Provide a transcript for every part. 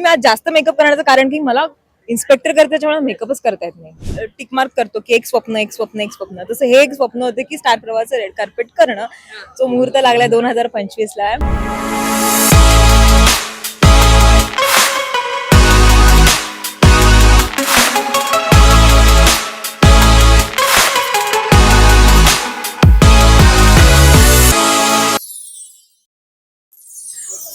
मी आज जास्त मेकअप करण्याचं कारण की मला इन्स्पेक्टर करते त्याच्यामुळे मेकअपच करता येत नाही. टिक मार्क करतो की एक स्वप्न एक स्वप्न एक स्वप्न. तसं हे एक स्वप्न होते की स्टार प्रवाहाचं रेड कार्पेट करणं. जो मुहूर्त लागलाय दोन हजार पंचवीस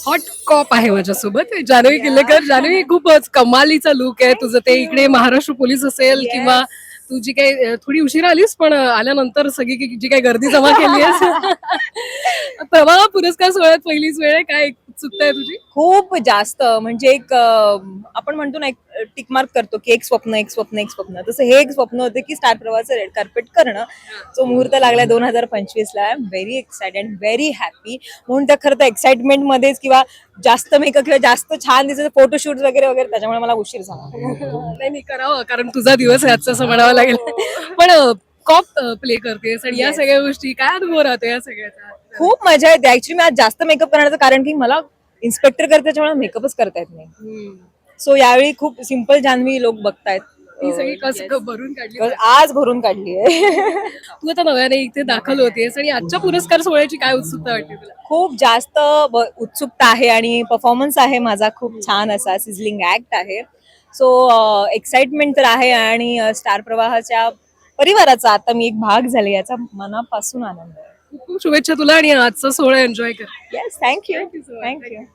हॉट कॉप आहे माझ्यासोबत. जानवी किल्लेकर जानवी खूपच कमालीचा लुक आहे. तुझं ते इकडे महाराष्ट्र पोलीस असेल किंवा तू जी काही थोडी उशिरा आलीस पण आल्यानंतर सगळी की- जी काही गर्दी जमा केली आहेस प्रवाह पुरस्कार सोहळ्यात पहिलीच वेळ आहे. काय उत्सुकता आहे तुझी खूप जास्त. म्हणजे एक आपण म्हणतो ना एक टिक मार्क करतो की एक स्वप्न एक स्वप्न एक स्वप्न. तसं हे एक स्वप्न होतं की स्टार प्रवाहाचं रेड कार्पेट करणं. जो मुहूर्त लागलाय दोन हजार पंचवीस ला I am very excited very happy म्हणून तर खरं तर एक्साइटमेंट मध्येच किंवा जास्त मेकअप किंवा जास्त छान दिसत फोटोशूट वगैरे वगैरे त्याच्यामुळे मला उशीर झाला. नाही नाही करावं कारण तुझा दिवस आहे आजचा असं म्हणावं लागेल. पण कॉप प्ले करतेस आणि या. सगळ्या गोष्टी काय अनुभव राहतो या सगळ्याचा? खूप मजा येते. ऍक्च्युली मी आज जास्त मेकअप करण्याचं कारण की मला इन्स्पेक्टर करते त्याच्यामुळे मेकअपच करता येत नाही. सो यावेळी खूप सिंपल जान्हवी लोक बघतायत. ती सगळी कस भरून काढली Because आज भरून काढली आहे. तू आता नव्याने इथे दाखल होतेस आणि आजच्या पुरस्कार सोहळ्याची काय उत्सुकता वाटते तुला? खूप जास्त उत्सुकता आहे आणि परफॉर्मन्स आहे माझा. खूप छान असा सिझलिंग ऍक्ट आहे. सो एक्साइटमेंट तर आहे आणि स्टार प्रवाहाच्या परिवाराचा आता मी एक भाग झाले याचा मनापासून आनंद आहे. खूप खूप शुभेच्छा तुला आणि आजचा सोहळा एन्जॉय कर. Yes thank you. थँक्यू